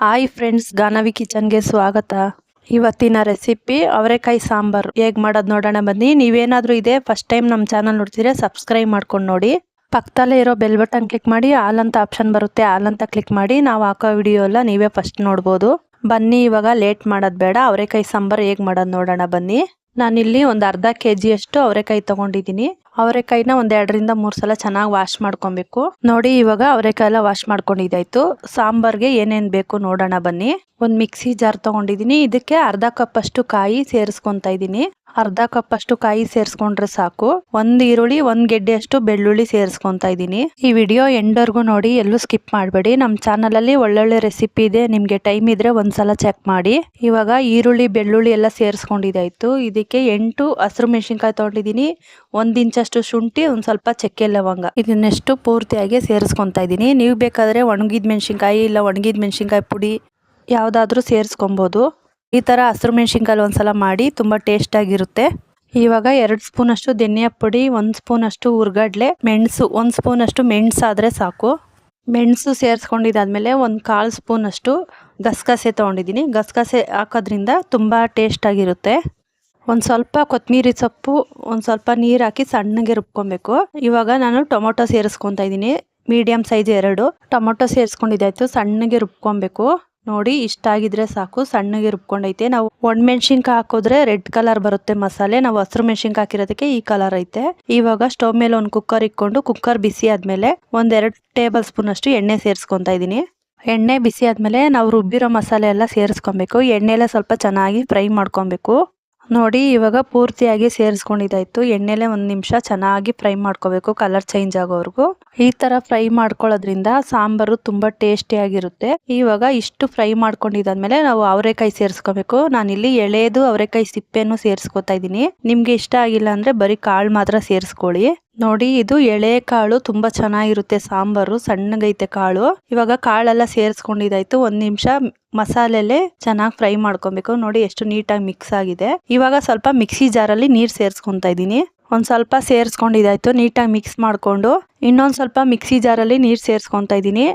Hi friends, Ganavi ಕಿಚನ್ಗೆ ಸ್ವಾಗತ. ಇವತ್ತಿನ recipe ಅವರೆಕಾಯಿ ಸಾಂಬಾರು. ಹೇಗೆ ಮಾಡೋದು ನೋಡೋಣ ಬನ್ನಿ. ನೀವೇನಾದರೂ ಇದೆ ಫಸ್ಟ್ ಟೈಮ್ ನಮ್ಮ ಚಾನಲ್ ನೋಡ್ತಿದ್ರೆ ಸಬ್ಸ್ಕ್ರೈಬ್ ಮಾಡ್ಕೊಂಡು ನೋಡಿ. ಪಕ್ಕದಲ್ಲೇ ಇರೋ ಬೆಲ್ ಬಟನ್ ಕ್ಲಿಕ್ ಮಾಡಿ ಆಲ್ ಅಂತ ಆಪ್ಷನ್ ಬರುತ್ತೆ ಆಲ್ ಅಂತ ಕ್ಲಿಕ್ ಮಾಡಿ, ನಾವು ಹಾಕೋ ವಿಡಿಯೋ ಎಲ್ಲ ನೀವೇ ಫಸ್ಟ್ ನೋಡ್ಬೋದು. ಬನ್ನಿ, ಇವಾಗ ಲೇಟ್ ಮಾಡೋದು ಬೇಡ. ಅವರೆಕಾಯಿ ಸಾಂಬಾರು ಹೇಗೆ ಮಾಡೋದು ನೋಡೋಣ ಬನ್ನಿ. ನಾನಿಲ್ಲಿ ಒಂದು ಅರ್ಧ ಕೆ ಜಿಯಷ್ಟು ಅವರೆಕಾಯಿ ತೊಗೊಂಡಿದ್ದೀನಿ. ಅವರೆಕಾಯಿನ ಒಂದ್ ಎರಡರಿಂದ ಮೂರ್ ಸಲ ಚೆನ್ನಾಗಿ ವಾಶ್ ಮಾಡ್ಕೊಬೇಕು. ನೋಡಿ ಇವಾಗ ಅವರೆಕಾಯಿ ಎಲ್ಲ ವಾಶ್ ಮಾಡ್ಕೊಂಡಿದ್ದಾಯ್ತು. ಸಾಂಬಾರ್ಗೆ ಏನೇನ್ ಬೇಕು ನೋಡೋಣ ಬನ್ನಿ. ಒಂದ್ ಮಿಕ್ಸಿ ಜಾರ್ ತಗೊಂಡಿದೀನಿ ಇದಕ್ಕೆ ಅರ್ಧ ಕಪ್ ಅಷ್ಟು ಕಾಯಿ ಸೇರಿಸ್ಕೊಂತ ಇದೀನಿ ಅರ್ಧ ಕಪ್ ಅಷ್ಟು ಕಾಯಿ ಸೇರಿಸ್ಕೊಂಡ್ರೆ ಸಾಕು. ಒಂದ್ ಈರುಳ್ಳಿ, ಒಂದ್ ಗೆಡ್ಡೆ ಅಷ್ಟು ಬೆಳ್ಳುಳ್ಳಿ ಸೇರಿಸ್ಕೊಂತ ಇದ್ದೀನಿ. ಈ ವಿಡಿಯೋ ಎಂಡರ್ಗು ನೋಡಿ. ಎಲ್ಲೂ ಸ್ಕಿಪ್ ಮಾಡಬೇಡಿ. ನಮ್ಮ ಚಾನಲ್ ಅಲ್ಲಿ ಒಳ್ಳೊಳ್ಳೆ ರೆಸಿಪಿ ಇದೆ. ನಿಮ್ಗೆ ಟೈಮ್ ಇದ್ರೆ ಒಂದ್ಸಲ ಚೆಕ್ ಮಾಡಿ. ಇವಾಗ ಈರುಳ್ಳಿ, ಬೆಳ್ಳುಳ್ಳಿ ಎಲ್ಲ ಸೇರಿಸ್ಕೊಂಡಿದ್ದಾಯ್ತು. ಇದಕ್ಕೆ ಎಂಟು ಹಸಿರು ಮೆಣಸಿನ್ಕಾಯಿ ತಗೊಂಡಿದೀನಿ ಒಂದ್ ಇಂಚಷ್ಟು ಶುಂಠಿ, ಒಂದು ಸ್ವಲ್ಪ ಚಕ್ಕೆ ಲವಂಗ. ಇದನ್ನೆಷ್ಟು ಪೂರ್ತಿಯಾಗಿ ಸೇರಿಸ್ಕೊಂತ ಇದ್ದೀನಿ. ನೀವು ಬೇಕಾದ್ರೆ ಒಣಗಿದ ಮೆಣಸಿನ್ಕಾಯಿ ಇಲ್ಲ ಒಣಗಿದ ಮೆಣಸಿನ್ಕಾಯಿ ಪುಡಿ ಯಾವುದಾದ್ರೂ ಸೇರಿಸ್ಕೊಬೋದು. ಈ ಥರ ಹಸಿರು ಮೆಣಸಿನ್ಕಾಯಿ ಒಂದ್ಸಲ ಮಾಡಿ ತುಂಬ ಟೇಸ್ಟಾಗಿರುತ್ತೆ ಇವಾಗ ಎರಡು ಸ್ಪೂನ್ ಅಷ್ಟು ಧನಿಯಾ ಪುಡಿ, ಒಂದು ಸ್ಪೂನ್ ಅಷ್ಟು ಹುರ್ಗಡ್ಲೆ ಮೆಣಸು, ಒಂದು ಸ್ಪೂನ್ ಅಷ್ಟು ಮೆಣಸಾದರೆ ಸಾಕು. ಮೆಣಸು ಸೇರಿಸ್ಕೊಂಡಿದ್ದಾದ್ಮೇಲೆ ಒಂದು ಕಾಲು ಸ್ಪೂನ್ ಅಷ್ಟು ಗಸಗಸೆ ತೊಗೊಂಡಿದ್ದೀನಿ. ಗಸಗಸೆ ಹಾಕೋದ್ರಿಂದ ತುಂಬ ಟೇಸ್ಟಾಗಿರುತ್ತೆ ಒಂದು ಸ್ವಲ್ಪ ಕೊತ್ತಂಬರಿ ಸೊಪ್ಪು, ಒಂದು ಸ್ವಲ್ಪ ನೀರು ಹಾಕಿ ಸಣ್ಣಗೆ ರುಬ್ಕೊಬೇಕು. ಇವಾಗ ನಾನು ಟೊಮೊಟೊ ಸೇರಿಸ್ಕೊತಾ ಇದ್ದೀನಿ. ಮೀಡಿಯಮ್ ಸೈಜ್ ಎರಡು. ಟೊಮೊಟೊ ಸೇರಿಸ್ಕೊಂಡಿದ್ದಾಯ್ತು, ಸಣ್ಣಗೆ ರುಬ್ಕೊಬೇಕು. ನೋಡಿ, ಇಷ್ಟ ಆಗಿದ್ರೆ ಸಾಕು, ಸಣ್ಣಗೆ ರುಬ್ಕೊಂಡೈತೆ. ನಾವು ಒಣಮೆಣ್ಸಿನ್ಕಾಯಿ ಹಾಕಿದ್ರೆ ರೆಡ್ ಕಲರ್ ಬರುತ್ತೆ ಮಸಾಲೆ. ನಾವು ಹಸಿರು ಮೆಣಸಿನ್ಕಾಯಿ ಹಾಕಿರೋದಕ್ಕೆ ಈ ಕಲರ್ ಐತೆ. ಇವಾಗ ಸ್ಟವ್ ಮೇಲೆ ಒಂದು ಕುಕ್ಕರ್ ಇಕ್ಕೊಂಡು, ಕುಕ್ಕರ್ ಬಿಸಿ ಆದಮೇಲೆ ಒಂದೆರಡು ಟೇಬಲ್ ಸ್ಪೂನ್ ಅಷ್ಟು ಎಣ್ಣೆ ಸೇರಿಸ್ಕೊತಾ ಇದ್ದೀನಿ. ಎಣ್ಣೆ ಬಿಸಿ ಆದಮೇಲೆ ನಾವು ರುಬ್ಬಿರೋ ಮಸಾಲೆ ಎಲ್ಲ ಸೇರಿಸ್ಕೊಬೇಕು. ಎಣ್ಣೆಲ್ಲ ಸ್ವಲ್ಪ ಚೆನ್ನಾಗಿ ಫ್ರೈ ಮಾಡ್ಕೊಬೇಕು. ನೋಡಿ, ಇವಾಗ ಪೂರ್ತಿಯಾಗಿ ಸೇರಿಸ್ಕೊಂಡಿದ್ದಾಯ್ತು. ಎಣ್ಣೆಲೆ ಒಂದು ನಿಮಿಷ ಚೆನ್ನಾಗಿ ಫ್ರೈ ಮಾಡ್ಕೋಬೇಕು ಕಲರ್ ಚೇಂಜ್ ಆಗೋವರೆಗೂ. ಈ ತರ ಫ್ರೈ ಮಾಡ್ಕೊಳ್ಳೋದ್ರಿಂದ ಸಾಂಬಾರು ತುಂಬಾ ಟೇಸ್ಟಿಯಾಗಿರುತ್ತೆ ಇವಾಗ ಇಷ್ಟು ಫ್ರೈ ಮಾಡ್ಕೊಂಡಿದ್ದಾದ್ಮೇಲೆ ನಾವು ಅವರೆಕಾಯಿ ಸೇರಿಸ್ಕೋಬೇಕು. ನಾನಿಲ್ಲಿ ಎಳೆದು ಅವರೆಕಾಯಿ ಸಿಪ್ಪೆನೂ ಸೇರಿಸ್ಕೊತಾ ಇದ್ದೀನಿ. ನಿಮಗೆ ಇಷ್ಟ ಆಗಿಲ್ಲ ಅಂದ್ರೆ ಬರೀ ಕಾಳು ಮಾತ್ರ ಸೇರಿಸ್ಕೊಳ್ಳಿ. ನೋಡಿ, ಇದು ಎಳೆ ಕಾಳು ತುಂಬಾ ಚೆನ್ನಾಗಿರುತ್ತೆ, ಸಾಂಬಾರು, ಸಣ್ಣಗೈತೆ ಕಾಳು. ಇವಾಗ ಕಾಳೆಲ್ಲ ಸೇರಿಸ್ಕೊಂಡಿದ್ದಾಯ್ತು, ಒಂದ್ ನಿಮಿಷ ಮಸಾಲೆಲೆ ಚೆನ್ನಾಗಿ ಫ್ರೈ ಮಾಡ್ಕೊಬೇಕು. ನೋಡಿ, ಎಷ್ಟು ನೀಟಾಗಿ ಮಿಕ್ಸ್ ಆಗಿದೆ. ಇವಾಗ ಸ್ವಲ್ಪ ಮಿಕ್ಸಿ ಜಾರಲ್ಲಿ ನೀರು ಸೇರಿಸ್ಕೊತಾ ಇದ್ದೀನಿ. ಒಂದು ಸ್ವಲ್ಪ ಸೇರಿಸ್ಕೊಂಡಿದ್ದಾಯ್ತು, ನೀಟಾಗಿ ಮಿಕ್ಸ್ ಮಾಡಿಕೊಂಡು. ಇನ್ನೊಂದು ಸ್ವಲ್ಪ ಮಿಕ್ಸಿ ಜಾರಲ್ಲಿ ನೀರು ಸೇರಿಸ್ಕೊತಾ ಇದ್ದೀನಿ.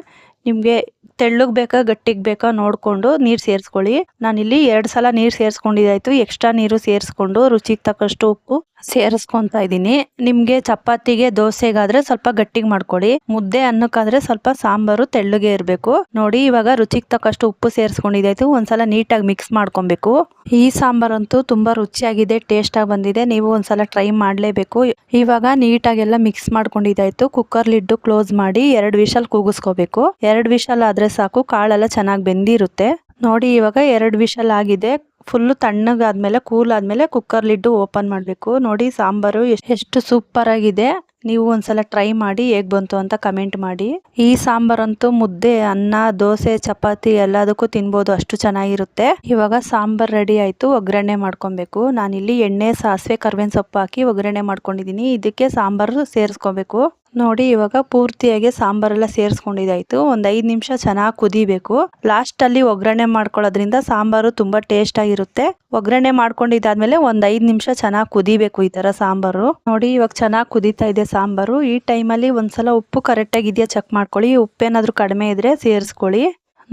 ನಿಮಗೆ ತೆಳ್ಳಗೆ ಬೇಕಾ, ಗಟ್ಟಿಗೆ ಬೇಕಾ ನೋಡ್ಕೊಂಡು ನೀರು ಸೇರಿಸ್ಕೊಳ್ಳಿ. ನಾನಿಲ್ಲಿ ಎರಡು ಸಲ ನೀರು ಸೇರಿಸ್ಕೊಂಡಿದ್ದಾಯ್ತು. ಎಕ್ಸ್ಟ್ರಾ ನೀರು ಸೇರಿಸ್ಕೊಂಡು ರುಚಿಗೆ ತಕ್ಕಷ್ಟು ಉಪ್ಪು ಸೇರಿಸ್ಕೊತಾ ಇದ್ದೀನಿ. ನಿಮಗೆ ಚಪಾತಿಗೆ, ದೋಸೆಗಾದ್ರೆ ಸ್ವಲ್ಪ ಗಟ್ಟಿಗೆ ಮಾಡ್ಕೊಳ್ಳಿ. ಮುದ್ದೆ ಅನ್ನಕ್ಕಾದ್ರೆ ಸ್ವಲ್ಪ ಸಾಂಬಾರು ತೆಳ್ಳಗೆ ಇರಬೇಕು. ನೋಡಿ, ಇವಾಗ ರುಚಿಗೆ ತಕ್ಕಷ್ಟು ಉಪ್ಪು ಸೇರಿಸ್ಕೊಂಡಿದ್ದಾಯ್ತು. ಒಂದ್ಸಲ ನೀಟಾಗಿ ಮಿಕ್ಸ್ ಮಾಡ್ಕೊಬೇಕು. ಈ ಸಾಂಬಾರಂತೂ ತುಂಬಾ ರುಚಿಯಾಗಿದೆ ಟೇಸ್ಟ್ ಆಗಿ ಬಂದಿದೆ. ನೀವು ಒಂದ್ಸಲ ಟ್ರೈ ಮಾಡಲೇಬೇಕು. ಇವಾಗ ನೀಟಾಗೆಲ್ಲ ಮಿಕ್ಸ್ ಮಾಡ್ಕೊಂಡಿದ್ದಾಯ್ತು. ಕುಕ್ಕರ್ ಲಿಡ್ಡು ಕ್ಲೋಸ್ ಮಾಡಿ ಎರಡು ವಿಷಲ್ ಕೂಗಿಸ್ಕೋಬೇಕು. ಎರಡು ವಿಷಲ್ ಆದ್ರೆ ಸಾಕು, ಕಾಳೆಲ್ಲ ಚೆನ್ನಾಗಿ ಬೆಂದಿರುತ್ತೆ. ನೋಡಿ, ಇವಾಗ ಎರಡು ವಿಷಲ್ ಆಗಿದೆ. ಫುಲ್ಲು ತಣ್ಣಗಾದ್ಮೇಲೆ ಕೂಲ್ ಆದಮೇಲೆ ಕುಕ್ಕರ್ ಲಿಡ್ಡು ಓಪನ್ ಮಾಡಬೇಕು. ನೋಡಿ, ಸಾಂಬಾರು ಎಷ್ಟು ಸೂಪರ್ ಆಗಿದೆ. ನೀವು ಒಂದ್ಸಲ ಟ್ರೈ ಮಾಡಿ, ಹೇಗ್ ಬಂತು ಅಂತ ಕಮೆಂಟ್ ಮಾಡಿ. ಈ ಸಾಂಬಾರಂತೂ ಮುದ್ದೆ, ಅನ್ನ, ದೋಸೆ, ಚಪಾತಿ ಎಲ್ಲದಕ್ಕೂ ತಿನ್ಬೋದು, ಅಷ್ಟು ಚೆನ್ನಾಗಿರುತ್ತೆ. ಇವಾಗ ಸಾಂಬಾರ್ ರೆಡಿ ಆಯ್ತು, ಒಗ್ಗರಣೆ ಮಾಡ್ಕೊಬೇಕು. ನಾನಿಲ್ಲಿ ಎಣ್ಣೆ, ಸಾಸಿವೆ, ಕರ್ಬೇವಿನ ಸೊಪ್ಪು ಹಾಕಿ ಒಗ್ಗರಣೆ ಮಾಡ್ಕೊಂಡಿದ್ದೀನಿ ಇದಕ್ಕೆ ಸಾಂಬಾರು ಸೇರಿಸ್ಕೋಬೇಕು. ನೋಡಿ, ಇವಾಗ ಪೂರ್ತಿಯಾಗಿ ಸಾಂಬಾರೆಲ್ಲ ಸೇರಿಸ್ಕೊಂಡಿದ್ದಾಯ್ತು. ಒಂದು ಐದು ನಿಮಿಷ ಚೆನ್ನಾಗಿ ಕುದಿಬೇಕು. ಲಾಸ್ಟಲ್ಲಿ ಒಗ್ಗರಣೆ ಮಾಡ್ಕೊಳ್ಳೋದ್ರಿಂದ ಸಾಂಬಾರು ತುಂಬಾ ಟೇಸ್ಟ್ ಆಗಿರುತ್ತೆ. ಒಗ್ಗರಣೆ ಮಾಡ್ಕೊಂಡಿದ್ದಾದ್ಮೇಲೆ ಒಂದು ಐದು ನಿಮಿಷ ಚೆನ್ನಾಗಿ ಕುದಿಬೇಕು ಈ ತರ ಸಾಂಬಾರು. ನೋಡಿ, ಇವಾಗ ಚೆನ್ನಾಗಿ ಕುದೀತಾ ಇದೆ ಸಾಂಬಾರು. ಈ ಟೈಮಲ್ಲಿ ಒಂದ್ಸಲ ಉಪ್ಪು ಕರೆಕ್ಟಾಗಿ ಇದೆಯಾ ಚೆಕ್ ಮಾಡ್ಕೊಳ್ಳಿ. ಉಪ್ಪೇನಾದ್ರೂ ಕಡಿಮೆ ಇದ್ರೆ ಸೇರಿಸ್ಕೊಳ್ಳಿ.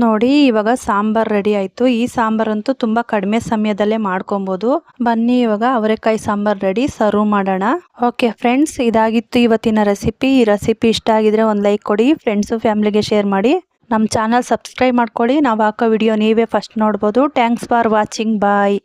ನೋಡಿ, ಇವಾಗ ಸಾಂಬಾರ್ ರೆಡಿ ಆಯ್ತು. ಈ ಸಾಂಬಾರಂತೂ ತುಂಬಾ ಕಡಿಮೆ ಸಮಯದಲ್ಲೇ ಮಾಡ್ಕೊಬಹುದು ಬನ್ನಿ, ಇವಾಗ ಅವರೆಕಾಯಿ ಸಾಂಬಾರ್ ರೆಡಿ, ಸರ್ವ್ ಮಾಡೋಣ. ಓಕೆ, ಫ್ರೆಂಡ್ಸ್, ಇದಾಗಿತ್ತು ಇವತ್ತಿನ ರೆಸಿಪಿ. ಈ ರೆಸಿಪಿ ಇಷ್ಟ ಆಗಿದ್ರೆ ಒಂದು ಲೈಕ್ ಕೊಡಿ, ಫ್ರೆಂಡ್ಸು, ಫ್ಯಾಮಿಲಿಗೆ ಶೇರ್ ಮಾಡಿ. ನಮ್ಮ ಚಾನಲ್ ಸಬ್ಸ್ಕ್ರೈಬ್ ಮಾಡ್ಕೊಳ್ಳಿ. ನಾವು ಹಾಕೋ ವಿಡಿಯೋ ನೀವೇ ಫಸ್ಟ್ ನೋಡ್ಬೋದು. Thanks for watching. ಬಾಯ್.